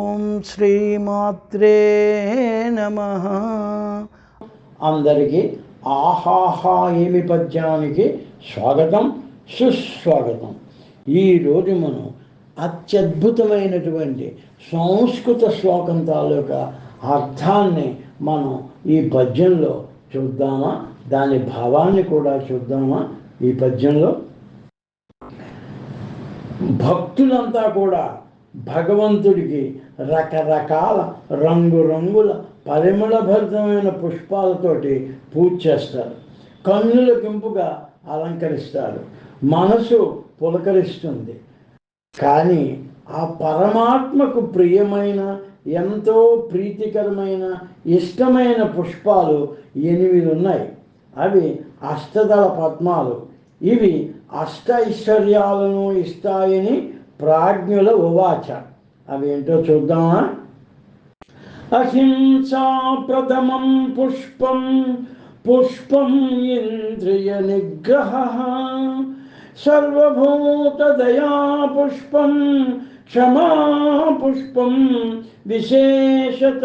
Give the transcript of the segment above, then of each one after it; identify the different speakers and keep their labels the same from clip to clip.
Speaker 1: ఓం శ్రీమాత్రే నమ.
Speaker 2: అందరికీ ఆహాహా ఏమి పద్యానికి స్వాగతం సుస్వాగతం. ఈరోజు మనం అత్యద్భుతమైనటువంటి సంస్కృత శ్లోకం తాలూకా అర్థాన్ని మనం ఈ పద్యంలో చూద్దామా? దాని భావాన్ని కూడా చూద్దామా ఈ పద్యంలో? భక్తులంతా కూడా భగవంతుడికి రకరకాల రంగురంగుల పరిమళభరితమైన పుష్పాలతోటి పూజ చేస్తారు. కన్నుల కింపుగా అలంకరిస్తారు. మనసు పులకరిస్తుంది. కానీ ఆ పరమాత్మకు ప్రియమైన ఎంతో ప్రీతికరమైన ఇష్టమైన పుష్పాలు ఎనిమిది ఉన్నాయి అవి అష్టదళ పద్మాలు. ఇవి అష్ట ఐశ్వర్యాలను ఇస్తాయని ప్రాజ్ఞుల ఉవాచ అవి ఏంటో చూద్దామా? అహింసా ప్రథమం పుష్పం పుష్పం ఇంద్రియ నిగ్రహ సర్వభూతదయా పుష్పం క్షమా పుష్పం విశేషత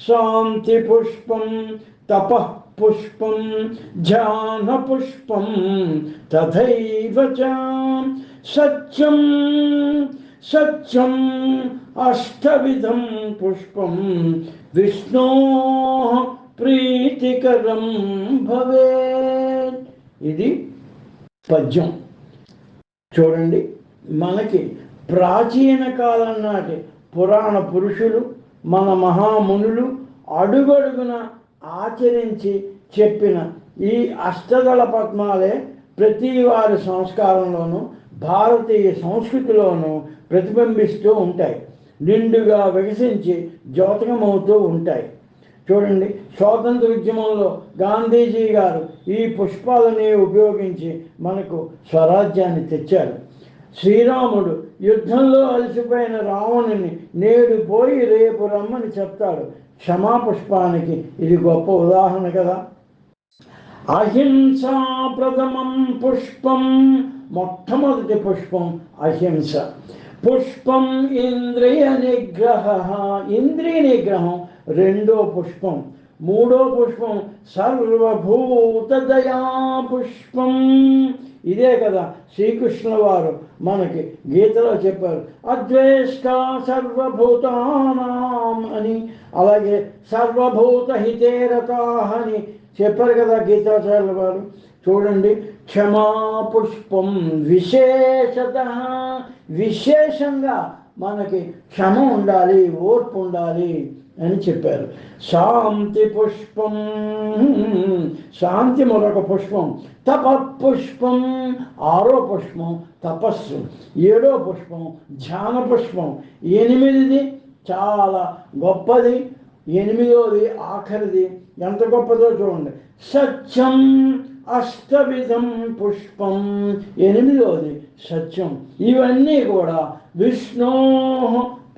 Speaker 2: శాంతి పుష్పం తప పుష్పం ధ్యాన పుష్పం తథైవ చ సత్యం సత్యం అష్టవిధం పుష్పం. విష్ణో ప్రీతికరం భవేత్. ఇది పద్యం. చూడండి మనకి ప్రాచీన కాలం నాటి పురాణ పురుషులు మన మహామునులు అడుగడుగున ఆచరించి చెప్పిన ఈ అష్టదళ పద్మాలే ప్రతి వారి సంస్కారంలోనూ భారతీయ సంస్కృతిలోనూ ప్రతిబింబిస్తూ ఉంటాయి. నిండుగా వికసించి ద్యోతకమవుతూ ఉంటాయి. చూడండి స్వాతంత్ర ఉద్యమంలో గాంధీజీ గారు ఈ పుష్పాలని ఉపయోగించి మనకు స్వరాజ్యాన్ని తెచ్చారు. శ్రీరాముడు యుద్ధంలో అలసిపోయిన రావణుని నేడు పోయి రేపు రమ్మని చెప్తాడు. క్షమాపుష్పానికి ఇది గొప్ప ఉదాహరణ కదా. అహింసా ప్రథమం పుష్పం. మొట్టమొదటి పుష్పం అహింస. పుష్పం ఇంద్రియ నిగ్రహ. ఇంద్రియ నిగ్రహం రెండో పుష్పం మూడో పుష్పం సర్వభూత దయా పుష్పం. ఇదే కదా శ్రీకృష్ణుల వారు మనకి గీతలో చెప్పారు. అద్వేష్ట సర్వభూతానాం అని అలాగే సర్వభూత హితేరతా అని చెప్పారు కదా గీతాచార్యుల వారు చూడండి క్షమా పుష్పం విశేషత. విశేషంగా మనకి క్షమ ఉండాలి ఓర్పు ఉండాలి. అని చెప్పారు. శాంతి పుష్పం శాంతి మరొక పుష్పం తప పుష్పం ఆరో పుష్పం తపస్సు ఏడో పుష్పం ధ్యాన పుష్పం. ఎనిమిదిది చాలా గొప్పది. ఎనిమిదోది ఆఖరిది. ఎంత గొప్పదో చూడండి. సత్యం అష్టవిధం పుష్పం. ఎనిమిదోది సత్యం. ఇవన్నీ కూడా విష్ణో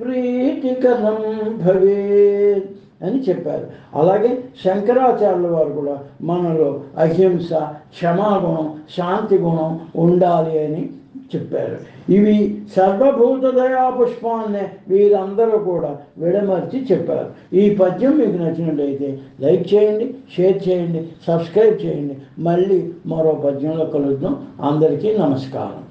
Speaker 2: ప్రీతికరం భవేత్ అని చెప్పారు. అలాగే శంకరాచార్యుల వారు కూడా మనలో అహింస క్షమాగుణం శాంతి గుణం ఉండాలి అని చెప్పారు. ఇవి సర్వభూత దయా పుష్పాన్నే వీరందరూ కూడా విడమర్చి చెప్పారు. ఈ పద్యం మీకు నచ్చినట్లయితే లైక్ చేయండి షేర్ చేయండి సబ్స్క్రైబ్ చేయండి. మళ్ళీ మరో పద్యంలో కలుద్దాం. అందరికీ నమస్కారం.